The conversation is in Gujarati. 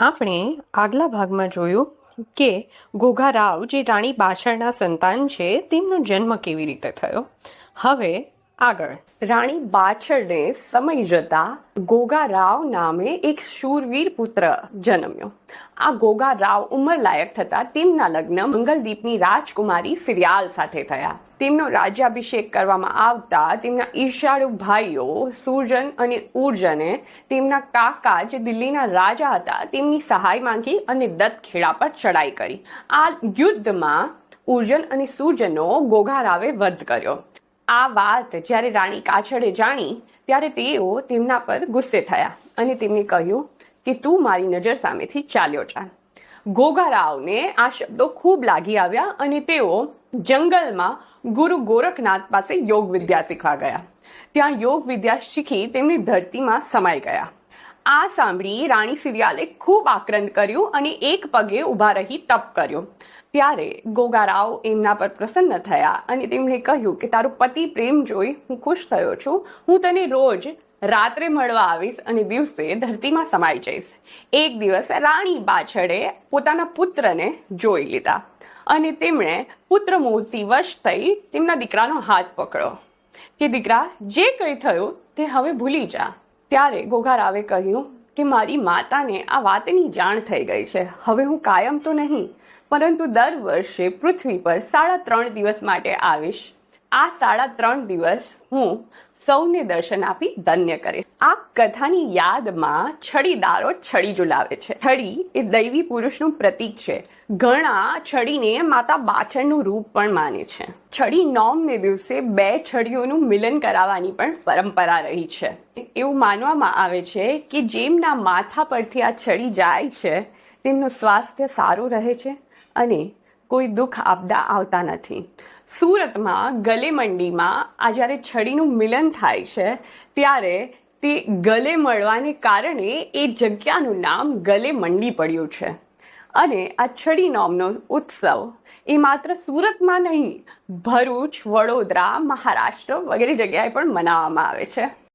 આપણે આગલા ભાગમાં જોયું કે ઘોઘા રાવ જે રાણી પાછળના સંતાન છે, તેમનો જન્મ કેવી રીતે થયો? હવે આગળ. રાણી પાછળને સમય જતા ગોગા રાવ નામે એક શૂરવીર પુત્ર જન્મ્યો. આ ગોગા રાવ ઉંમરલાયક થતા તેમના લગ્ન મંગલદીપની રાજકુમારી સિરિયાલ સાથે થયા. તેમનો રાજ્યાભિષેક કરવામાં આવતા તેમના ઈર્ષાળુ ભાઈઓ સુરજન અને ઉર્જને તેમના કાકા જે દિલ્હીના રાજા હતા તેમની સહાય માંગી અને દત્ત ખેડા પર ચડાઈ કરી. આ યુદ્ધમાં ઉર્જન અને સુરજનો ગોઘારાવે વધ કર્યો. આ વાત જ્યારે રાણી કાછડે જાણી, ત્યારે તેઓ તેમના પર ગુસ્સે થયા અને તેમને કહ્યું કે તું મારી નજર સામેથી ચાલ્યો જા ગોગારાવને આ શબ્દો ખૂબ લાગી આવ્યા અને તેઓ જંગલમાં ગુરુ ગોરખનાથ પાસે યોગ વિદ્યા શીખવા ગયા. ત્યાં યોગ વિદ્યા શીખી તેમની ધરતીમાં સમાઈ ગયા. આ સાંભળી રાણી સિરિયાલે ખૂબ આક્રંદ કર્યું અને એક પગે ઊભા રહી તપ કર્યો. ત્યારે ગોગારાવ એમના પર પ્રસન્ન થયા અને તેમણે કહ્યું કે, તારો પતિ પ્રેમ જોઈ હું ખુશ થયો છું. હું તને રોજ રાત્રે મળવા આવીશ અને દિવસે ધરતીમાં સમાઈ જઈશ. એક દિવસ રાણી પાછળે પોતાના પુત્રને જોઈ લીધા. અને તેમણે પુત્ર મોહથી વશ થઈ તેમના દીકરાનો હાથ પકડ્યો. કે દીકરા, જે કંઈ થયું તે હવે ભૂલી જા. ત્યારે ગોગારાવે કહ્યું કે મારી માતાને આ વાતની જાણ થઈ ગઈ છે. હવે હું કાયમ તો નહીં, પરંતુ દર વર્ષે પૃથ્વી પર સાડા ત્રણ દિવસ માટે આવીશ. આ સાડા ત્રણ દિવસ હું સૌને દર્શન આપી ધન્ય કરે. આ કથાની યાદમાં છડીદારો છડી ઝુલાવે છે. છડી એ દૈવી પુરુષનું પ્રતીક છે. ઘણા છડીને માતા બાછણનું રૂપ પણ માને છે. છડી નોમને દિવસે બે છડીઓનું મિલન કરાવવાની પણ પરંપરા રહી છે. એવું માનવામાં આવે છે કે જેમના માથા પરથી આ છડી જાય છે, તેમનું સ્વાસ્થ્ય સારું રહે છે અને કોઈ દુઃખ આપદા આવતા નથી. સુરતમાં ગલે મંડીમાં આ જ્યારે છડીનું મિલન થાય છે, ત્યારે તે ગલે મળવાને કારણે એ જગ્યાનું નામ ગલે મંડી પડ્યું છે. અને આ છડી નોમનો ઉત્સવ એ માત્ર સુરતમાં નહીં, ભરૂચ, વડોદરા, મહારાષ્ટ્ર વગેરે જગ્યાએ પણ મનાવવામાં આવે છે.